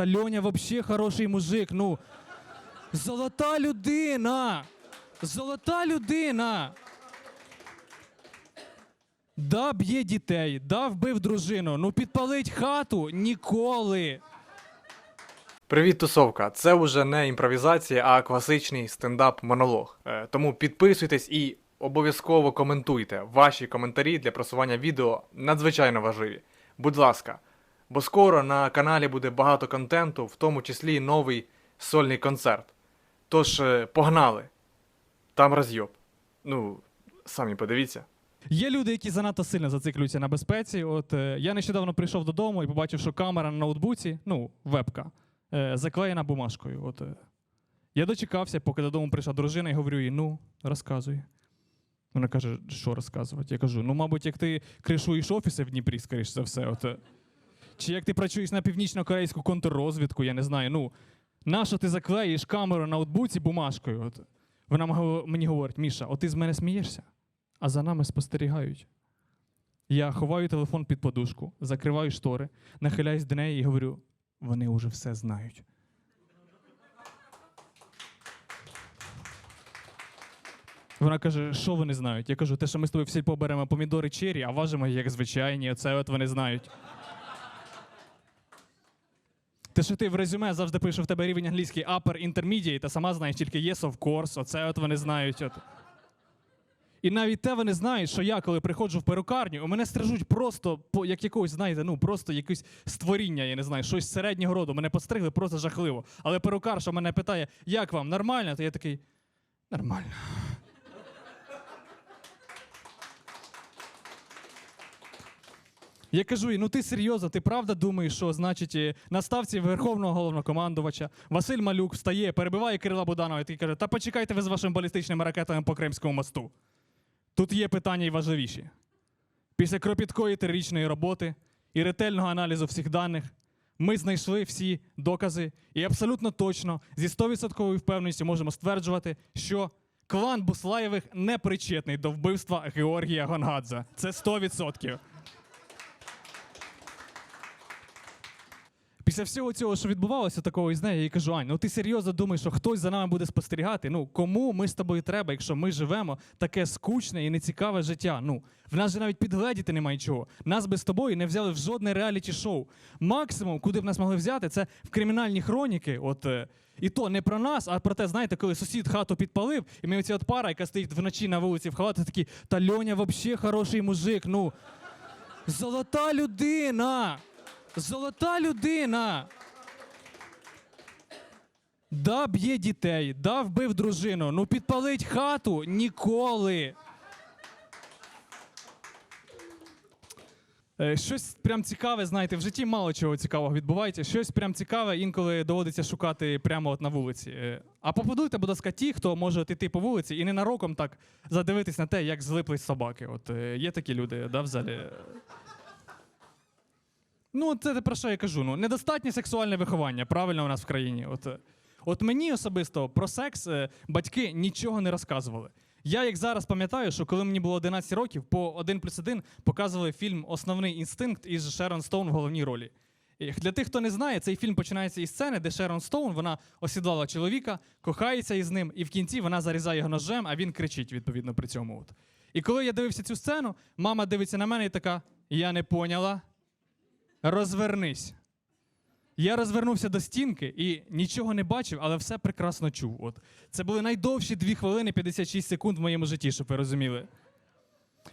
та Льоня взагалі хороший мужик. Ну, золота людина. Золота людина. Да, б'є дітей, да, вбив дружину. Ну підпалить хату ніколи. Привіт, тусовка! Це вже не імпровізація, а класичний стендап-монолог. Е, Тому підписуйтесь і обов'язково коментуйте. Ваші коментарі для просування відео надзвичайно важливі. Будь ласка, бо скоро на каналі буде багато контенту, в тому числі й новий сольний концерт. Тож е, погнали! Там розйоб. Ну, самі подивіться. Є люди, які занадто сильно зациклюються на безпеці. От е, я нещодавно прийшов додому і побачив, що камера на ноутбуці, ну, вебка, е, заклеєна бумажкою. От, е. Я дочекався, поки додому прийшла дружина і говорю їй: ну, розказуй. Вона каже, що розказувати? Я кажу: ну, мабуть, як ти кришуєш офіси в Дніпрі, скоріш за все. От, е. Чи як ти працюєш на північно-корейську контррозвідку, я не знаю. Ну, нащо ти заклеїш камеру на ноутбуці бумажкою? От. Вона мені говорить: Міша, от ти з мене смієшся? а за нами спостерігають. Я ховаю телефон під подушку, закриваю штори, нахиляюсь до неї і говорю: вони вже все знають. Вона каже, що вони знають? Я кажу, те, що ми з тобою в сільпо беремо помідори чері, а важимо їх як звичайні, оце от вони знають. Те, що ти в резюме завжди пишеш, в тебе рівень англійський upper, intermediate, та сама знаєш тільки yes, of course, оце от вони знають. От. І навіть те вони знають, що я, коли приходжу в перукарню, у мене стрижуть просто по як якогось, знаєте, ну просто якесь створіння, я не знаю, щось середнього роду. Мене постригли просто жахливо. Але перукар, що мене питає, як вам, нормально? То я такий, нормально. Я кажу їй, ну ти серйозно, ти правда думаєш, що значить на ставці верховного головнокомандувача Василь Малюк встає, перебиває Кирила Буданова і каже: Та почекайте ви з вашими балістичними ракетами по Кримському мосту. Тут є питання і важливіші. Після кропіткої трирічної роботи і ретельного аналізу всіх даних ми знайшли всі докази і абсолютно точно зі 100% впевненістю можемо стверджувати, що клан Буслаєвих не причетний до вбивства Георгія Гонгадзе. Це 100%. Після всього цього, що відбувалося, такого із нею, я їй кажу, Ань, ну ти серйозно думаєш, що хтось за нами буде спостерігати? Ну кому ми з тобою треба, якщо ми живемо таке скучне і нецікаве життя? Ну в нас же навіть підгледіти немає чого. Нас би з тобою не взяли в жодне реаліті шоу. Максимум, куди б нас могли взяти, це в кримінальні хроніки. От е, і то не про нас, а про те, знаєте, коли сусід хату підпалив, і ми оці от пара, яка стоїть вночі на вулиці в халаті, такі, та Льоня взагалі хороший мужик. Ну золота людина. Золота людина. Да, б'є дітей, да, вбив дружину. Ну підпалить хату ніколи. Е, Щось прям цікаве, знаєте, в житті мало чого цікавого відбувається. Щось прям цікаве інколи доводиться шукати прямо от на вулиці. Е, А попадуйте, будь ласка, ті, хто може от іти по вулиці і ненароком так задивитись на те, як злиплись собаки. От е, є такі люди, да, в залі. Ну, це про що я кажу. Ну, недостатнє сексуальне виховання, правильно у нас в країні. От, е, от мені особисто про секс е, батьки нічого не розказували. Я як зараз пам'ятаю, що коли мені було 11 років, по 1 плюс 1 показували фільм Основний інстинкт із Шерон Стоун в головній ролі. Для тих, хто не знає, цей фільм починається із сцени, де Шерон Стоун вона осідлала чоловіка, кохається із ним, і в кінці вона зарізає його ножем, а він кричить відповідно при цьому. От. І коли я дивився цю сцену, мама дивиться на мене і така: Я не поняла. Розвернись. Я розвернувся до стінки і нічого не бачив, але все прекрасно чув. От. Це були найдовші 2 хвилини 56 секунд в моєму житті, щоб ви розуміли.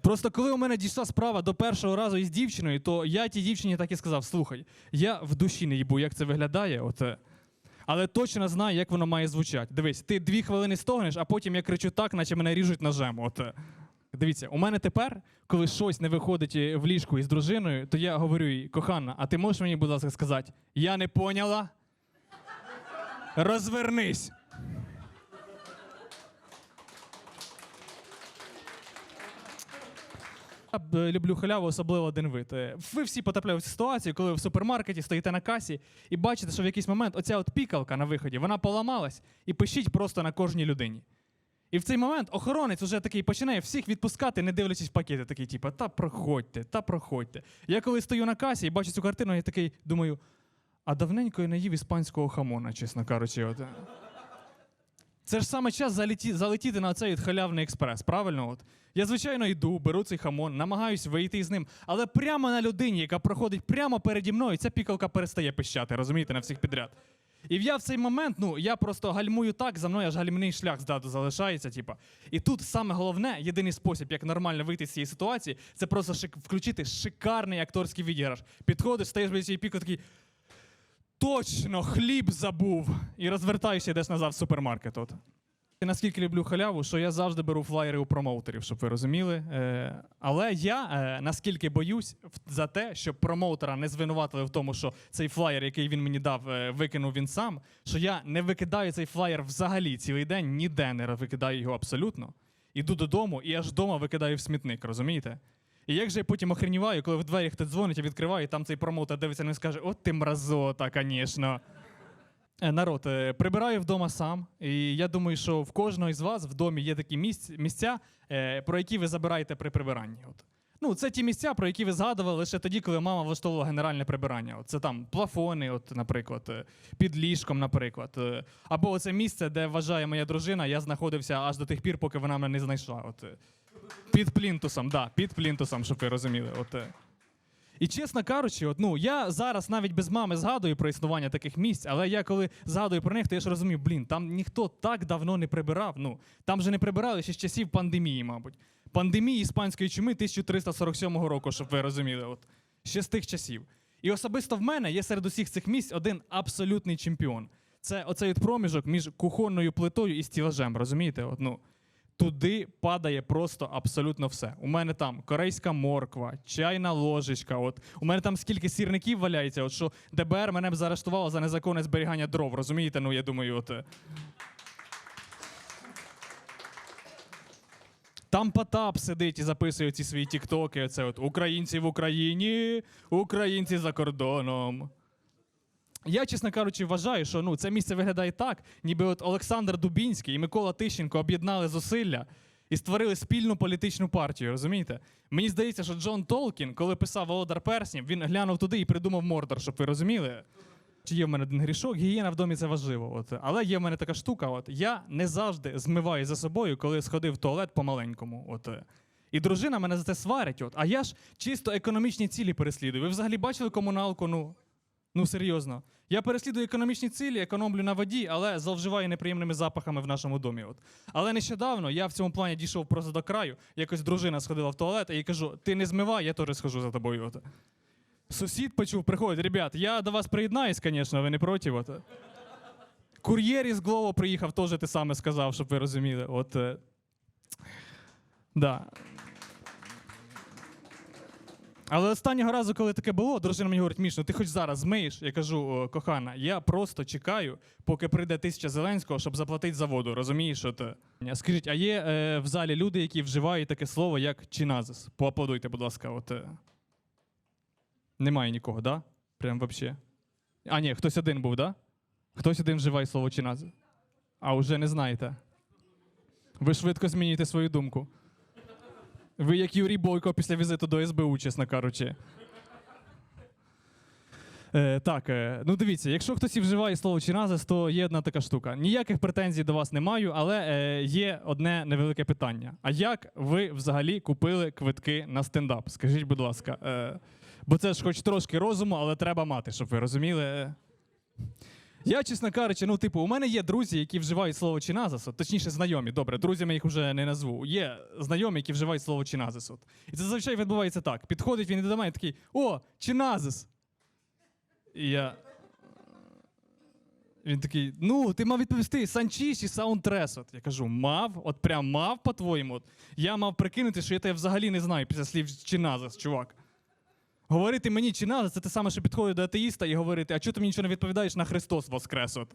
Просто коли у мене дійшла справа до першого разу із дівчиною, то я тій дівчині так і сказав: слухай, я в душі не їбу, як це виглядає, от, е, але точно знаю, як воно має звучати. Дивись, ти дві хвилини стогнеш, а потім я кричу так, наче мене ріжуть ножем. От. Дивіться, у мене тепер, коли щось не виходить е, в ліжку із дружиною, то я говорю їй, кохана, а ти можеш мені, будь ласка, сказати, я не поняла? Розвернись. Я е, люблю халяву, особливо один вид. Е, Ви всі потрапляли в ситуацію, коли ви в супермаркеті стоїте на касі і бачите, що в якийсь момент оця от пікалка на виході, вона поламалась і пишіть просто на кожній людині. І в цей момент охоронець уже такий починає всіх відпускати, не дивлячись пакети, такий, типу, та проходьте, та проходьте. Я коли стою на касі і бачу цю картину, я такий думаю: а давненько я не їв іспанського хамона, чесно кажучи. От. Це ж саме час залеті, залетіти на цей халявний експрес, правильно? От. Я, звичайно, йду, беру цей хамон, намагаюсь вийти з ним, але прямо на людині, яка проходить прямо переді мною, ця пікалка перестає пищати, розумієте, на всіх підряд. І я в цей момент, ну, я просто гальмую так, за мною аж гальмний шлях здаду залишається. Типа. І тут саме головне, єдиний спосіб, як нормально вийти з цієї ситуації, це просто шик- включити шикарний акторський відіграш. Підходиш, стаєш біля цієї піку, такий. Точно, хліб забув. І розвертаєшся, йдеш назад в супермаркет. От. Я наскільки люблю халяву, що я завжди беру флаєри у промоутерів, щоб ви розуміли. Е, але я е, наскільки боюсь за те, щоб промоутера не звинуватили в тому, що цей флаєр, який він мені дав, е, викинув він сам, що я не викидаю цей флаєр взагалі цілий день, ніде не викидаю його абсолютно. Іду додому і аж вдома викидаю в смітник, розумієте? І як же я потім охреніваю, коли в двері хтось дзвонить, я відкриваю, і там цей промоутер дивиться на мене і скаже: От ти мразота, звісно. Е, Народ, е, прибираю вдома сам, і я думаю, що в кожного із вас в домі є такі місця, е, про які ви забираєте при прибиранні. От. Ну, це ті місця, про які ви згадували лише тоді, коли мама влаштовувала генеральне прибирання. От це там плафони, от, наприклад, під ліжком, наприклад. Або оце місце, де вважає моя дружина, я знаходився аж до тих пір, поки вона мене не знайшла. От, під плінтусом, да, під плінтусом, щоб ви розуміли. От. І чесно кажучи, от, ну, я зараз навіть без мами згадую про існування таких місць, але я коли згадую про них, то я ж розумію, блін, там ніхто так давно не прибирав. Ну, там же не прибирали ще з часів пандемії, мабуть. Пандемії іспанської чуми 1347 року, щоб ви розуміли. От, ще з тих часів. І особисто в мене є серед усіх цих місць один абсолютний чемпіон. Це оцей проміжок між кухонною плитою і стілажем, розумієте? От, ну, туди падає просто абсолютно все. У мене там корейська морква, чайна ложечка. От у мене там скільки сірників валяється, от що ДБР мене б заарештувало за незаконне зберігання дров. Розумієте? Ну я думаю, от. е. Там Потап сидить і записує ці свої тіктоки. Це от українці в Україні, українці за кордоном. Я, чесно кажучи, вважаю, що ну, це місце виглядає так, ніби от Олександр Дубінський і Микола Тищенко об'єднали зусилля і створили спільну політичну партію. Розумієте? Мені здається, що Джон Толкін, коли писав Володар Перснів, він глянув туди і придумав Мордор, щоб ви розуміли. Чи є в мене один грішок, гігієна в домі це важливо. От. Але є в мене така штука, от я не завжди змиваю за собою, коли сходив в туалет по-маленькому. От. І дружина мене за це сварить. От. А я ж чисто економічні цілі переслідую. Ви взагалі бачили комуналку? Ну, Ну серйозно. Я переслідую економічні цілі, економлю на воді, але зловживаю неприємними запахами в нашому домі. От. Але нещодавно я в цьому плані дійшов просто до краю. Якось дружина сходила в туалет, і кажу: ти не змивай, я теж схожу за тобою. От. Сусід почув, приходить, ребят, я до вас приєднаюсь, звісно, ви не проти. От. Кур'єр із Глово приїхав, теж ти саме сказав, щоб ви розуміли. От, да. Але останнього разу, коли таке було, дружина мені говорить, Міш, ну ти хоч зараз змиєш. Я кажу, кохана, я просто чекаю, поки прийде тисяча Зеленського, щоб заплатити за воду. Розумієш? От, е. Скажіть, а є е, в залі люди, які вживають таке слово, як чиназис? Поаплодуйте, будь ласка. От, е. Немає нікого, да? Прям вообще. А, ні, хтось один був, да? Хтось один вживає слово чиназис. А вже не знаєте. Ви швидко змінюєте свою думку. Ви як Юрій Бойко після візиту до СБУ, чесно кажучи. Е, так, е, ну дивіться, якщо хтось і вживає слово чиназис, то є одна така штука. Ніяких претензій до вас не маю, але е, є одне невелике питання. А як ви взагалі купили квитки на стендап? Скажіть, будь ласка. Е, бо це ж хоч трошки розуму, але треба мати, щоб ви розуміли. Я, чесно кажучи, ну, типу, у мене є друзі, які вживають слово чиназис, точніше, знайомі. Добре, друзями їх вже не назву. Є знайомі, які вживають слово чиназис. І це зазвичай відбувається так. Підходить він і до мене такий: О, чиназис! І я. Він такий: ну, ти мав відповісти Санчі чи саундтресот. Я кажу, мав, от прям мав, по-твоєму. От. Я мав прикинути, що я тебе взагалі не знаю після слів чиназис, чувак. Говорити мені чи надо, це те саме, що підходить до атеїста і говорити, а чого ти мені нічого не відповідаєш на Христос Воскрес? От.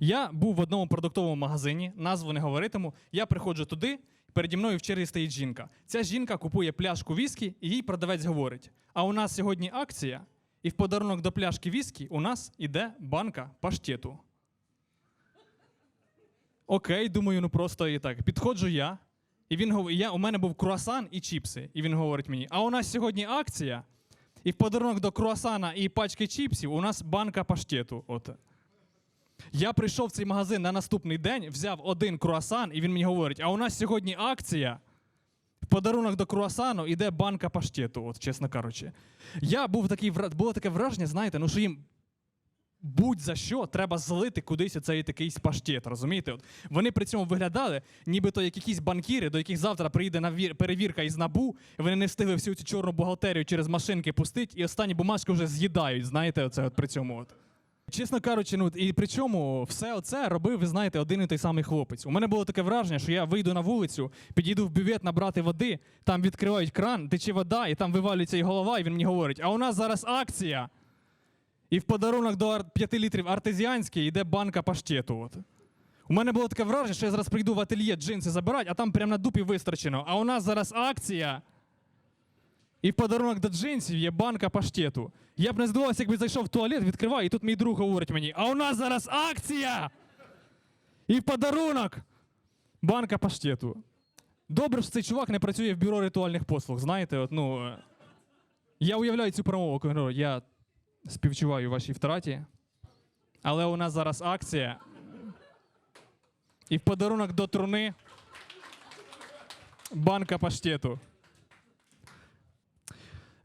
Я був в одному продуктовому магазині, назву не говоритиму. Я приходжу туди, переді мною в черзі стоїть жінка. Ця жінка купує пляшку віскі, і їй продавець говорить: а у нас сьогодні акція, і в подарунок до пляшки віскі у нас іде банка паштету. Окей, думаю, ну просто і так. Підходжу я, і він я, у мене був круасан і чіпси. І він говорить мені: а у нас сьогодні акція. І в подарунок до круасана і пачки чіпсів у нас банка паштету. От. Я прийшов в цей магазин на наступний день, взяв один круасан, і він мені говорить: а у нас сьогодні акція. В подарунок до круасану іде банка паштету, от, чесно кажучи. Я був такий, було таке враження, знаєте, ну що їм будь-за що треба злити кудись цей такий паштет, розумієте? От вони при цьому виглядали, нібито як якісь банкіри, до яких завтра прийде навір- перевірка із набу, і вони не встигли всю цю чорну бухгалтерію через машинки пустити, і останні бумажки вже з'їдають, знаєте, оце от при цьому. От. Чесно кажучи, ну і при чому все оце робив, ви знаєте, один і той самий хлопець. У мене було таке враження, що я вийду на вулицю, підійду в бювет набрати води, там відкривають кран, тече вода, і там вивалюється і голова, і він мені говорить: а у нас зараз акція. І в подарунок до 5 літрів артезіанський йде банка паштету. От. У мене було таке враження, що я зараз прийду в ательє джинси забирати, а там прямо на дупі вистрочено. А у нас зараз акція. І в подарунок до джинсів є банка паштету. Я б не здивувався, якби зайшов в туалет, відкриваю, і тут мій друг говорить мені: а у нас зараз акція! І в подарунок банка паштету. Добре, що цей чувак не працює в бюро ритуальних послуг. Знаєте, от, ну, е, я уявляю цю промову, я співчуваю вашій втраті, але у нас зараз акція. І в подарунок до труни банка паштету.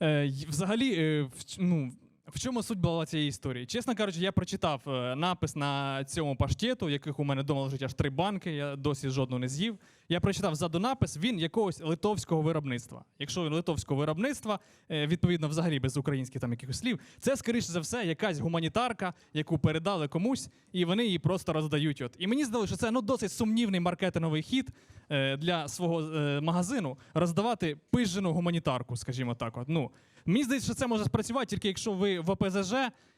Е, взагалі, е, в, ну, в чому суть була цієї історії? Чесно кажучи, я прочитав е, напис на цьому паштету, яких у мене вдома лежить аж три банки, я досі жодну не з'їв. Я прочитав ззаду напис, він якогось литовського виробництва. Якщо він литовського виробництва, е, відповідно, взагалі без українських там якихось слів, це скоріше за все якась гуманітарка, яку передали комусь, і вони її просто роздають. От. І мені здалося, що це ну, досить сумнівний маркетинговий хід е, для свого е, магазину роздавати пижену гуманітарку, скажімо так. От. Ну, мені здається, що це може спрацювати тільки якщо ви в ОПЗЖ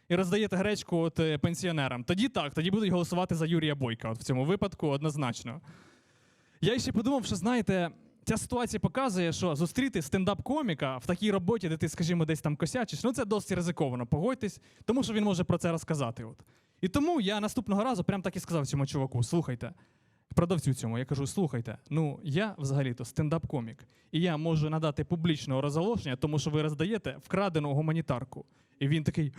і роздаєте гречку от, пенсіонерам. Тоді так, тоді будуть голосувати за Юрія Бойка. От в цьому випадку однозначно. Я ще подумав, що знаєте, ця ситуація показує, що зустріти стендап-коміка в такій роботі, де ти, скажімо, десь там косячиш, ну це досить ризиковано, погодьтесь, тому що він може про це розказати. От. І тому я наступного разу прям так і сказав цьому чуваку: слухайте, продавцю цьому, я кажу: слухайте, ну я взагалі-то стендап-комік, і я можу надати публічного розголошення, тому що ви роздаєте вкрадену гуманітарку. І він такий: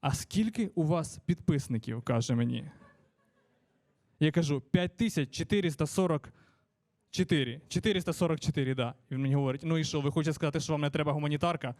а скільки у вас підписників? каже мені. Я кажу 5444. 444, да. Він мені говорить: ну і що, ви хочете сказати, що вам не треба гуманітарка?